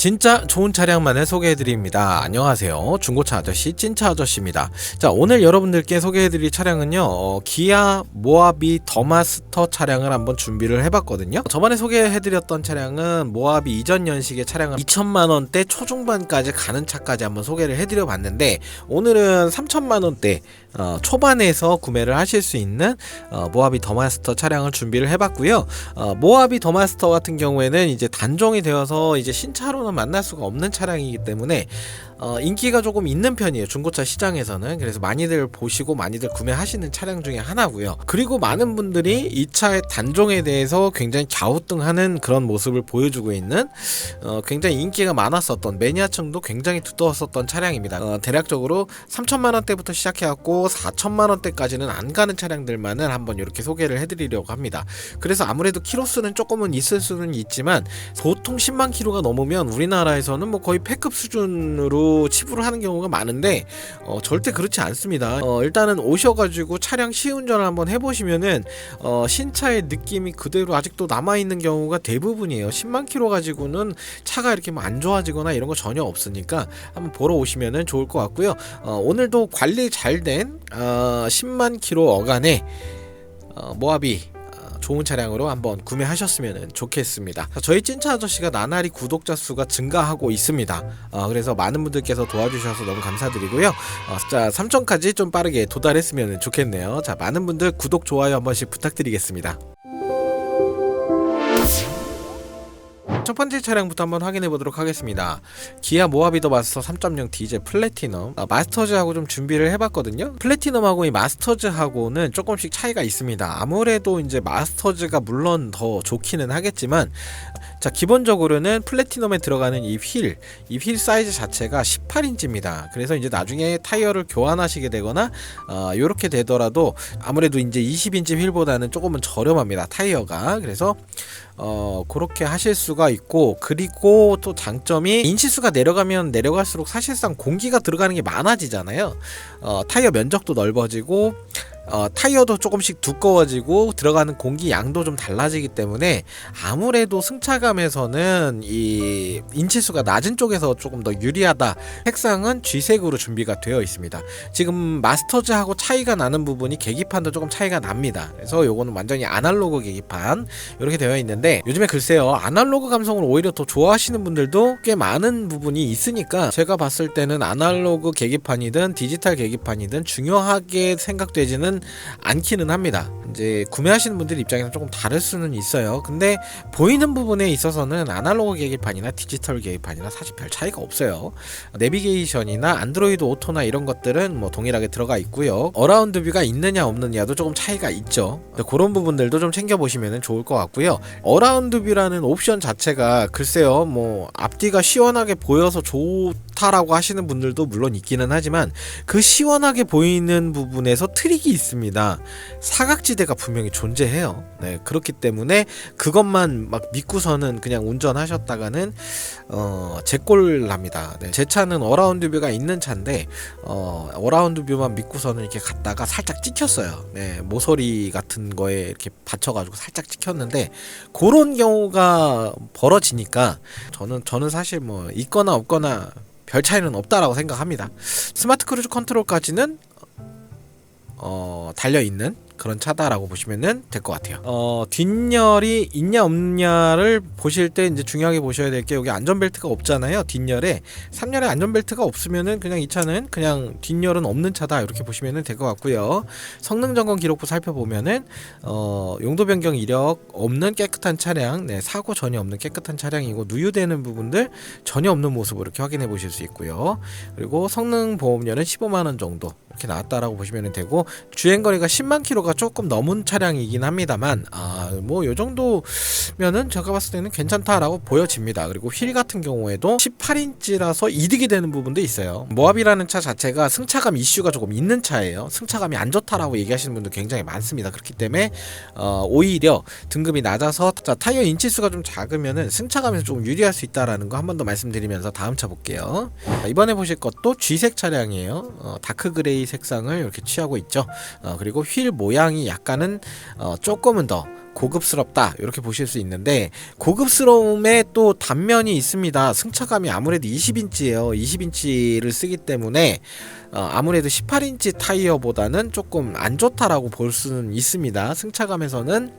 진짜 좋은 차량만을 소개해드립니다. 안녕하세요. 중고차 아저씨, 찐차 아저씨입니다. 자, 오늘 여러분들께 소개해드릴 차량은요, 어, 기아 모하비 더마스터 차량을 한번 준비를 해봤거든요. 저번에 소개해드렸던 차량은 모하비 이전 연식의 차량을 2천만원대 초중반까지 가는 차까지 한번 소개를 해드려봤는데, 오늘은 3천만원대 어, 초반에서 구매를 하실 수 있는 어, 모하비 더마스터 차량을 준비를 해봤고요. 어, 모하비 더마스터 같은 경우에는 이제 단종이 되어서 이제 신차로 는 만날 수가 없는 차량이기 때문에 어, 인기가 조금 있는 편이에요. 중고차 시장에서는. 그래서 많이들 보시고 많이들 구매하시는 차량 중에 하나고요. 그리고 많은 분들이 이 차의 단종에 대해서 굉장히 갸우뚱하는 그런 모습을 보여주고 있는 어, 굉장히 인기가 많았었던 매니아층도 굉장히 두터웠었던 차량입니다. 어, 대략적으로 3천만 원대부터 시작해갖고 4천만 원대까지는 안 가는 차량들만을 한번 이렇게 소개를 해드리려고 합니다. 그래서 아무래도 키로수는 조금은 있을 수는 있지만 보통 10만 키로가 넘으면 우리나라에서는 뭐 거의 패급 수준으로 치부를 하는 경우가 많은데 어, 절대 그렇지 않습니다. 어, 일단은 오셔가지고 차량 시운전을 한번 해보시면은 어, 신차의 느낌이 그대로 아직도 남아 있는 경우가 대부분이에요. 10만 키로 가지고는 차가 이렇게 뭐 안 좋아지거나 이런 거 전혀 없으니까 한번 보러 오시면은 좋을 것 같고요. 어, 오늘도 관리 잘된 어, 10만 키로 어간의 어, 모하비 어, 좋은 차량으로 한번 구매하셨으면 좋겠습니다. 자, 저희 찐차 아저씨가 나날이 구독자 수가 증가하고 있습니다. 어, 그래서 많은 분들께서 도와주셔서 너무 감사드리고요. 어, 자, 3천까지 좀 빠르게 도달했으면 좋겠네요. 자, 많은 분들 구독, 좋아요 한 번씩 부탁드리겠습니다. 첫 번째 차량부터 한번 확인해 보도록 하겠습니다. 기아 모하비더 마스터 3.0 디젤 플래티넘 아, 마스터즈하고 좀 준비를 해봤거든요. 플래티넘하고 이 마스터즈하고는 조금씩 차이가 있습니다. 아무래도 이제 마스터즈가 물론 더 좋기는 하겠지만 자 기본적으로는 플래티넘에 들어가는 이 휠, 이 휠 사이즈 자체가 18인치입니다. 그래서 이제 나중에 타이어를 교환하시게 되거나 어, 이렇게 되더라도 아무래도 이제 20인치 휠보다는 조금은 저렴합니다. 타이어가 그래서 어 그렇게 하실 수가 있고 그리고 또 장점이 인치수가 내려가면 내려갈수록 사실상 공기가 들어가는 게 많아지잖아요. 어 타이어 면적도 넓어지고 어, 타이어도 조금씩 두꺼워지고 들어가는 공기 양도 좀 달라지기 때문에 아무래도 승차감에서는 이 인치수가 낮은 쪽에서 조금 더 유리하다. 색상은 G색으로 준비가 되어 있습니다. 지금 마스터즈하고 차이가 나는 부분이 계기판도 조금 차이가 납니다. 그래서 요거는 완전히 아날로그 계기판 이렇게 되어 있는데 요즘에 글쎄요 아날로그 감성을 오히려 더 좋아하시는 분들도 꽤 많은 부분이 있으니까 제가 봤을 때는 아날로그 계기판이든 디지털 계기판이든 중요하게 생각되지는 않기는 합니다. 이제 구매하시는 분들 입장에서 조금 다를 수는 있어요. 근데 보이는 부분에 있어서는 아날로그 계기판이나 디지털 계기판이나 사실 별 차이가 없어요. 내비게이션이나 안드로이드 오토나 이런 것들은 뭐 동일하게 들어가 있고요. 어라운드 뷰가 있느냐 없느냐도 조금 차이가 있죠. 그런 부분들도 좀 챙겨 보시면 좋을 것 같고요. 어라운드 뷰라는 옵션 자체가 글쎄요, 뭐 앞뒤가 시원하게 보여서 좋 다라고 하시는 분들도 물론 있기는 하지만 그 시원하게 보이는 부분에서 트릭이 있습니다. 사각지대가 분명히 존재해요. 네, 그렇기 때문에 그것만 막 믿고서는 그냥 운전하셨다가는 어, 제꼴 납니다. 네, 제 차는 어라운드 뷰가 있는 차인데 어, 어라운드 뷰만 믿고서는 이렇게 갔다가 살짝 찍혔어요. 네, 모서리 같은 거에 이렇게 받쳐가지고 살짝 찍혔는데 그런 경우가 벌어지니까 저는 저는 사실 뭐 있거나 없거나 별 차이는 없다라고 생각합니다. 스마트 크루즈 컨트롤까지는 어, 달려 있는 그런 차다라고 보시면은 될것 같아요. 어, 뒷열이 있냐 없냐를 보실 때 이제 중요하게 보셔야 될 게 여기 안전벨트가 없잖아요. 뒷열에 3열에 안전벨트가 없으면은 그냥 이 차는 그냥 뒷열은 없는 차다 이렇게 보시면은 될것 같고요. 성능 점검 기록부 살펴보면은 어, 용도 변경 이력 없는 깨끗한 차량, 네, 사고 전혀 없는 깨끗한 차량이고 누유되는 부분들 전혀 없는 모습으로 이렇게 확인해 보실 수 있고요. 그리고 성능 보험료는 15만 원 정도 이렇게 나왔다라고 보시면 되고 주행 거리가 10만 킬로가 조금 넘은 차량이긴 합니다만 아뭐 요 정도면은 제가 봤을 때는 괜찮다라고 보여집니다. 그리고 휠 같은 경우에도 18인치라서 이득이 되는 부분도 있어요. 모합이라는 차 자체가 승차감 이슈가 조금 있는 차예요. 승차감이 안 좋다라고 얘기하시는 분들 굉장히 많습니다. 그렇기 때문에 어, 오히려 등급이 낮아서 자, 타이어 인치수가 좀 작으면은 승차감에서 조금 유리할 수 있다라는 거 한 번 더 말씀드리면서 다음 차 볼게요. 자, 이번에 보실 것도 G색 차량이에요. 어, 다크 그레이 색상을 이렇게 취하고 있죠. 어, 그리고 휠 모양 모양이 약간은 어, 조금은 더 고급스럽다 이렇게 보실 수 있는데 고급스러움에 또 단면이 있습니다. 승차감이 아무래도 20인치예요. 20인치를 쓰기 때문에 어, 아무래도 18인치 타이어보다는 조금 안 좋다라고 볼 수는 있습니다. 승차감에서는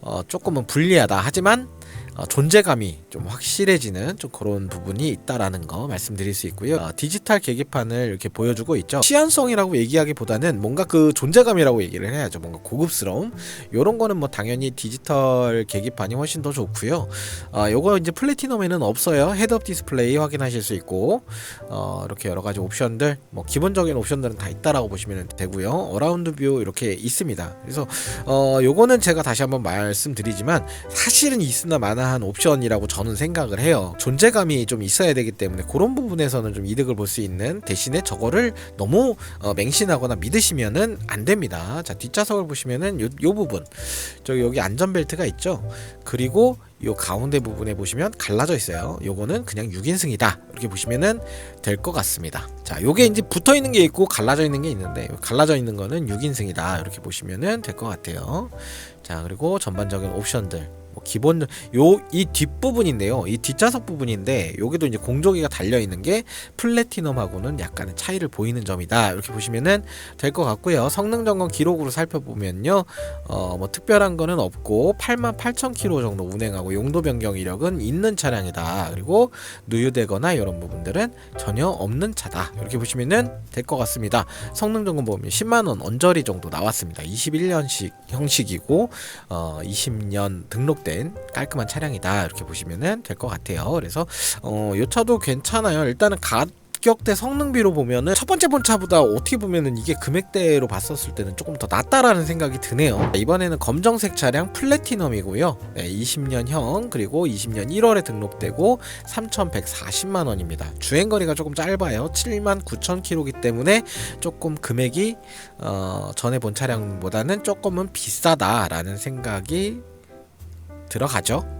어, 조금은 불리하다. 하지만 어, 존재감이 좀 확실해지는 좀 그런 부분이 있다라는 거 말씀드릴 수 있고요. 어, 디지털 계기판을 이렇게 보여주고 있죠. 시안성이라고 얘기하기보다는 뭔가 그 존재감이라고 얘기를 해야죠. 뭔가 고급스러움. 요런 거는 뭐 당연히 디지털 계기판이 훨씬 더 좋고요. 어, 요거 이제 플래티넘에는 없어요. 헤드업 디스플레이 확인하실 수 있고 어, 이렇게 여러 가지 옵션들 뭐 기본적인 옵션들은 다 있다라고 보시면 되고요. 어라운드 뷰 이렇게 있습니다. 그래서 어, 요거는 제가 다시 한번 말씀드리지만 사실은 있으나 마나 한 옵션이라고 저는 생각을 해요. 존재감이 좀 있어야 되기 때문에 그런 부분에서는 좀 이득을 볼 수 있는 대신에 저거를 너무 어, 맹신하거나 믿으시면은 안 됩니다. 자 뒷좌석을 보시면은 요, 요 부분 저 여기 안전벨트가 있죠. 그리고 요 가운데 부분에 보시면 갈라져 있어요. 요거는 그냥 6인승이다. 이렇게 보시면은 될 것 같습니다. 자, 요게 이제 붙어 있는 게 있고 갈라져 있는 게 있는데 갈라져 있는 거는 6인승이다. 이렇게 보시면은 될 것 같아요. 자, 그리고 전반적인 옵션들 뭐 기본 요 이 뒷부분인데요. 이 뒷좌석 부분인데 여기도 이제 공조기가 달려 있는 게 플래티넘하고는 약간의 차이를 보이는 점이다. 이렇게 보시면은 될 것 같고요. 성능 점검 기록으로 살펴보면요. 어, 뭐 특별한 거는 없고 88,000km 정도 운행하고 용도 변경 이력은 있는 차량이다. 그리고 누유되거나 이런 부분들은 전혀 없는 차다. 이렇게 보시면은 될 것 같습니다. 성능 점검 보면 10만 원 언저리 정도 나왔습니다. 21년식 형식이고 어, 20년 등록된 깔끔한 차량이다. 이렇게 보시면은 될것 같아요. 그래서 어, 요 차도 괜찮아요. 일단은 가격대 성능비로 보면은 첫 번째 본 차보다 어떻게 보면은 이게 금액대로 봤었을 때는 조금 더 낫다라는 생각이 드네요. 이번에는 검정색 차량 플래티넘이고요. 네, 20년형 그리고 20년 1월에 등록되고 3,140만 원입니다. 주행 거리가 조금 짧아요. 7만 9천 킬로기 때문에 조금 금액이 어, 전에 본 차량보다는 조금은 비싸다라는 생각이 들어가죠.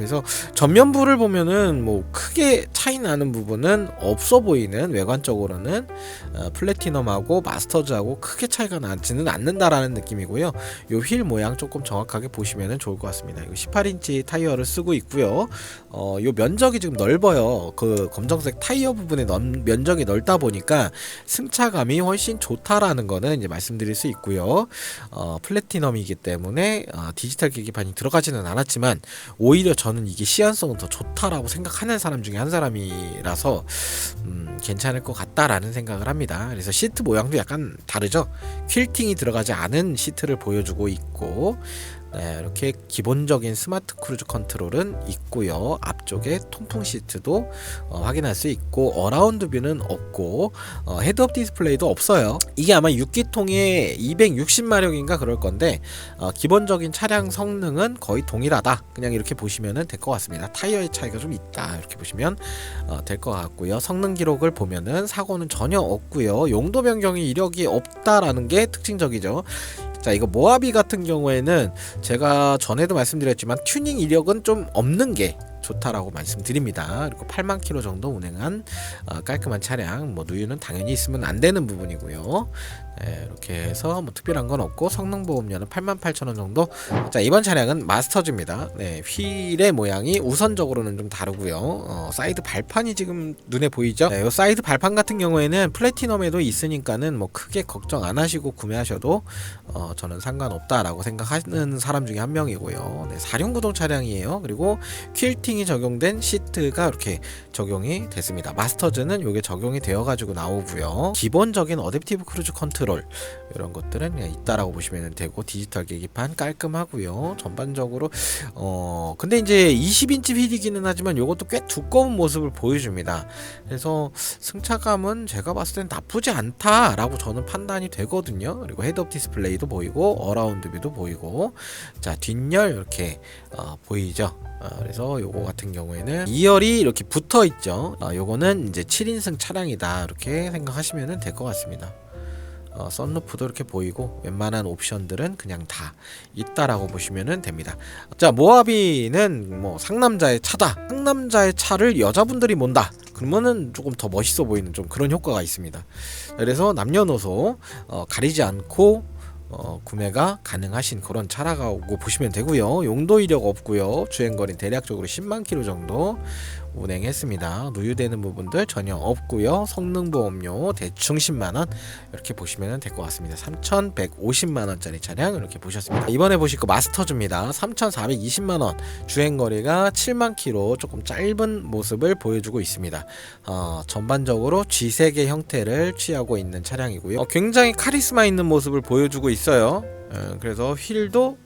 예, 그래서 전면부를 보면은 뭐 크게 차이 나는 부분은 없어 보이는 외관적으로는 어, 플래티넘하고 마스터즈하고 크게 차이가 나지는 않는다라는 느낌이고요. 요 휠 모양 조금 정확하게 보시면은 좋을 것 같습니다. 이거 18인치 타이어를 쓰고 있고요. 어, 요 면적이 지금 넓어요. 그 검정색 타이어 부분의 넓, 면적이 넓다 보니까 승차감이 훨씬 좋다라는 거는 이제 말씀드릴 수 있고요. 어, 플래티넘이기 때문에 어, 디지털 계기판이 들어가지는 않았지만 오히려 저는 이게 시한성은 더 좋다라고 생각하는 사람 중에 한 사람이라서 음, 괜찮을 것 같다라는 생각을 합니다. 그래서 시트 모양도 약간 다르죠. 퀼팅이 들어가지 않은 시트를 보여주고 있고 네, 이렇게 기본적인 스마트 크루즈 컨트롤은 있고요. 앞쪽에 통풍 시트도 어, 확인할 수 있고 어라운드 뷰는 없고 어, 헤드업 디스플레이도 없어요. 이게 아마 6기통에 260마력인가 그럴 건데 어, 기본적인 차량 성능은 거의 동일하다. 그냥 이렇게 보시면 될 것 같습니다. 타이어의 차이가 좀 있다. 이렇게 보시면 어, 될것 같고요. 성능 기록을 보면은 사고는 전혀 없고요. 용도 변경이 이력이 없다라는 게 특징적이죠. 자 이거 모하비 같은 경우에는 제가 전에도 말씀드렸지만 튜닝 이력은 좀 없는 게 좋다라고 말씀드립니다. 그리고 8만 킬로 정도 운행한 어, 깔끔한 차량, 뭐 누유는 당연히 있으면 안 되는 부분이고요. 네, 이렇게 해서 뭐 특별한 건 없고 성능 보험료는 88,000원 정도. 자 이번 차량은 마스터즈입니다. 네, 휠의 모양이 우선적으로는 좀 다르고요. 어, 사이드 발판이 지금 눈에 보이죠? 네, 이 사이드 발판 같은 경우에는 플래티넘에도 있으니까는 뭐 크게 걱정 안 하시고 구매하셔도 어, 저는 상관없다라고 생각하는 사람 중에 한 명이고요. 네, 4륜구동 차량이에요. 그리고 퀼 팅이 적용된 시트가 이렇게 적용이 됐습니다. 마스터즈는 이게 적용이 되어가지고 나오고요. 기본적인 어댑티브 크루즈 컨트롤 이런 것들은 있다라고 보시면 되고 디지털 계기판 깔끔하고요. 전반적으로 어 근데 이제 20인치 휠이기는 하지만 이것도 꽤 두꺼운 모습을 보여줍니다. 그래서 승차감은 제가 봤을 땐 나쁘지 않다라고 저는 판단이 되거든요. 그리고 헤드업 디스플레이도 보이고 어라운드 뷰도 보이고 자 뒷열 이렇게 어, 보이죠. 어, 그래서 요거 같은 경우에는 2열이 이렇게 붙어 있죠. 어, 요거는 이제 7인승 차량이다 이렇게 생각하시면 될 것 같습니다. 어, 썬루프도 이렇게 보이고 웬만한 옵션들은 그냥 다 있다라고 보시면 됩니다. 자 모하비는 뭐 상남자의 차다. 상남자의 차를 여자분들이 몬다. 그러면은 조금 더 멋있어 보이는 좀 그런 효과가 있습니다. 그래서 남녀노소 어, 가리지 않고 어, 구매가 가능하신 그런 차라고 보시면 되고요. 용도 이력 없고요. 주행거리 대략적으로 10만 킬로 정도 운행했습니다. 누유되는 부분들 전혀 없고요. 성능보험료 대충 10만 원 이렇게 보시면 될 것 같습니다. 3,150만 원짜리 차량 이렇게 보셨습니다. 이번에 보실 거 마스터즈입니다. 3,420만 원 주행거리가 7만 킬로 조금 짧은 모습을 보여주고 있습니다. 어, 전반적으로 G색의 형태를 취하고 있는 차량이고요. 어, 굉장히 카리스마 있는 모습을 보여주고 있어요. 어, 그래서 휠도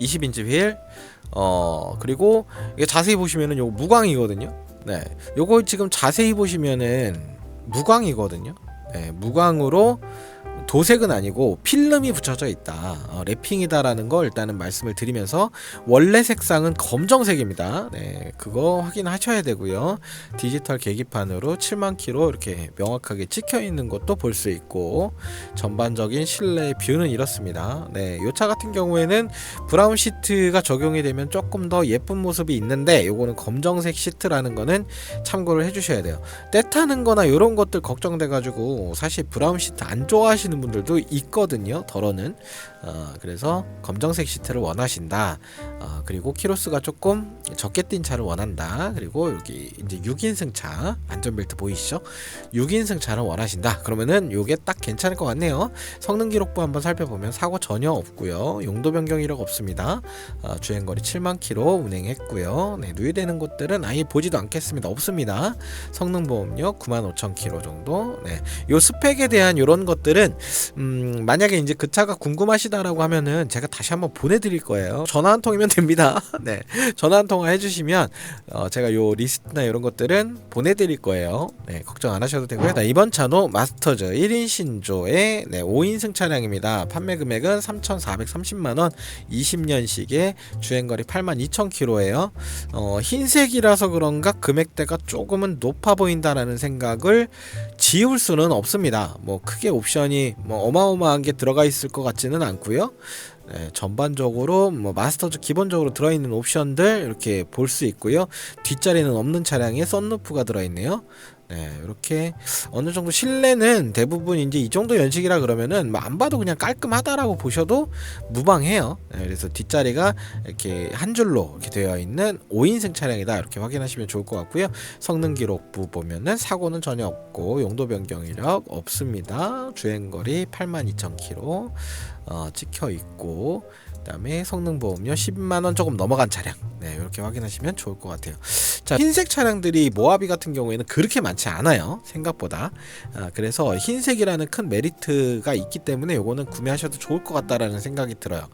20인치 휠, 어 그리고 이게 자세히 보시면은 요거 무광이거든요. 네, 요거 지금 자세히 보시면은 무광이거든요. 네, 무광으로 도색은 아니고 필름이 붙여져 있다. 어, 랩핑이다라는 걸 일단은 말씀을 드리면서 원래 색상은 검정색입니다. 네, 그거 확인하셔야 되고요. 디지털 계기판으로 7만 킬로 이렇게 명확하게 찍혀 있는 것도 볼 수 있고 전반적인 실내 뷰는 이렇습니다. 네, 이 차 같은 경우에는 브라운 시트가 적용이 되면 조금 더 예쁜 모습이 있는데 요거는 검정색 시트라는 거는 참고를 해주셔야 돼요. 때 타는 거나 이런 것들 걱정돼 가지고 사실 브라운 시트 안 좋아하시 는 분들도 있거든요. 덜어는 어, 그래서 검정색 시트를 원하신다. 어, 그리고 키로수가 조금 적게 뛴 차를 원한다. 그리고 여기 이제 6인승 차 안전벨트 보이시죠? 6인승 차를 원하신다. 그러면은 요게 딱 괜찮을 것 같네요. 성능 기록부 한번 살펴보면 사고 전혀 없고요. 용도 변경 이력 없습니다. 어, 주행거리 7만 킬로 운행했고요. 네, 누유되는 곳들은 아예 보지도 않겠습니다. 없습니다. 성능 보험료 9만 5천 킬로 정도. 네, 요 스펙에 대한 이런 것들은 음, 만약에 이제 그 차가 궁금하시다라고 하면은 제가 다시 한번 보내드릴 거예요. 전화 한 통이면 됩니다. 네, 전화 한 통화 해주시면 어, 제가 요 리스트나 이런 것들은 보내드릴 거예요. 네, 걱정 안 하셔도 되고요. 네, 이번 차도 마스터즈 1인 신조의 네, 5인승 차량입니다. 판매 금액은 3,430만 원, 20년식에 주행거리 8만 2천 킬로예요. 어, 흰색이라서 그런가 금액대가 조금은 높아 보인다라는 생각을 지울 수는 없습니다. 뭐 크게 옵션이 뭐 어마어마한 게 들어가 있을 것 같지는 않고요. 네, 전반적으로 뭐 마스터즈 기본적으로 들어있는 옵션들 이렇게 볼 수 있고요. 뒷자리는 없는 차량에 썬루프가 들어있네요. 네, 이렇게 어느 정도 실내는 대부분 이제 이 정도 연식이라 그러면은 뭐 안 봐도 그냥 깔끔하다라고 보셔도 무방해요. 네, 그래서 뒷자리가 이렇게 한 줄로 이렇게 되어 있는 5인승 차량이다 이렇게 확인하시면 좋을 것 같고요. 성능 기록부 보면은 사고는 전혀 없고 용도 변경 이력 없습니다. 주행거리 82,000km 어, 찍혀 있고 그다음에 성능 보험료 10만 원 조금 넘어간 차량. 네, 이렇게 확인하시면 좋을 것 같아요. 자, 흰색 차량들이 모하비 같은 경우에는 그렇게 많지 않아요. 생각보다. 아, 그래서 흰색이라는 큰 메리트가 있기 때문에 요거는 구매하셔도 좋을 것 같다라는 생각이 들어요.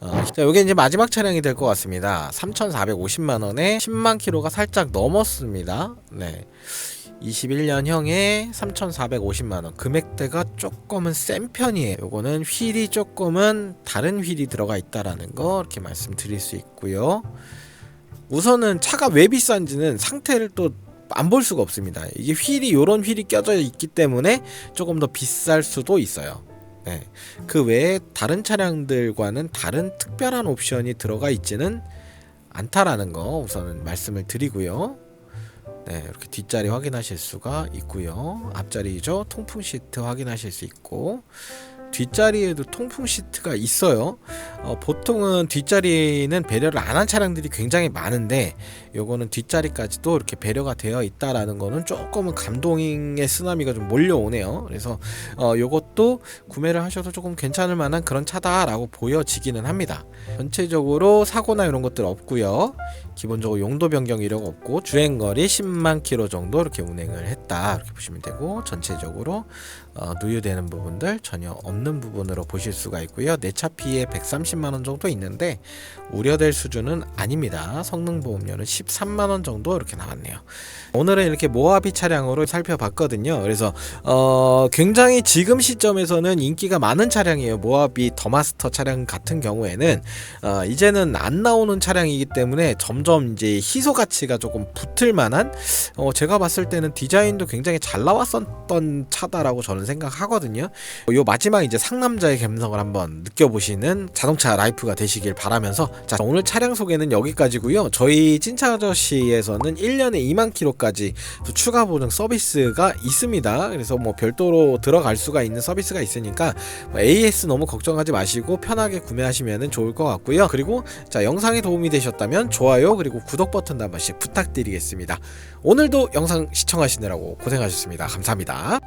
어, 자, 요게 이제 마지막 차량이 될 것 같습니다. 3,450만 원에 10만 킬로가 살짝 넘었습니다. 네. 21년형에 3,450만원. 금액대가 조금은 센 편이에요. 요거는 휠이 조금은 다른 휠이 들어가 있다라는 거 이렇게 말씀드릴 수 있고요. 우선은 차가 왜 비싼지는 상태를 또 안 볼 수가 없습니다. 이게 휠이 요런 휠이 껴져 있기 때문에 조금 더 비쌀 수도 있어요. 네. 그 외에 다른 차량들과는 다른 특별한 옵션이 들어가 있지는 않다라는 거 우선은 말씀을 드리고요 네, 이렇게 뒷자리 확인하실 수가 있고요. 앞자리죠. 통풍 시트 확인하실 수 있고 뒷자리에도 통풍 시트가 있어요. 어, 보통은 뒷자리는 배려를 안 한 차량들이 굉장히 많은데 요거는 뒷자리까지도 이렇게 배려가 되어 있다라는 거는 조금은 감동의 쓰나미가 좀 몰려오네요. 그래서 어, 요것도 구매를 하셔도 조금 괜찮을 만한 그런 차다라고 보여지기는 합니다. 전체적으로 사고나 이런 것들 없고요. 기본적으로 용도 변경 이력 없고 주행거리 10만 킬로 정도 이렇게 운행을 했다 이렇게 보시면 되고 전체적으로 어, 누유되는 부분들 전혀 없는 부분으로 보실 수가 있고요. 내차 피해 130만 원 정도 있는데 우려될 수준은 아닙니다. 성능 보험료는 13만 원 정도 이렇게 나왔네요. 오늘은 이렇게 모하비 차량으로 살펴봤거든요. 그래서 어, 굉장히 지금 시점에서는 인기가 많은 차량이에요. 모하비 더마스터 차량 같은 경우에는 어, 이제는 안 나오는 차량이기 때문에 점점 이제 희소 가치가 조금 붙을 만한 어, 제가 봤을 때는 디자인도 굉장히 잘 나왔었던 차다라고 저는 생각하거든요. 요 마지막 이제 상남자의 감성을 한번 느껴보시는 자동차 라이프가 되시길 바라면서 자 오늘 차량 소개는 여기까지고요. 저희 찐차 아저씨에서는 1년에 2만 킬로까지 또 추가 보증 서비스가 있습니다. 그래서 뭐 별도로 들어갈 수가 있는 서비스가 있으니까 뭐 AS 너무 걱정하지 마시고 편하게 구매하시면 좋을 것 같고요. 그리고 자 영상이 도움이 되셨다면 좋아요 그리고 구독 버튼도 한 번씩 부탁드리겠습니다. 오늘도 영상 시청하시느라고 고생하셨습니다. 감사합니다.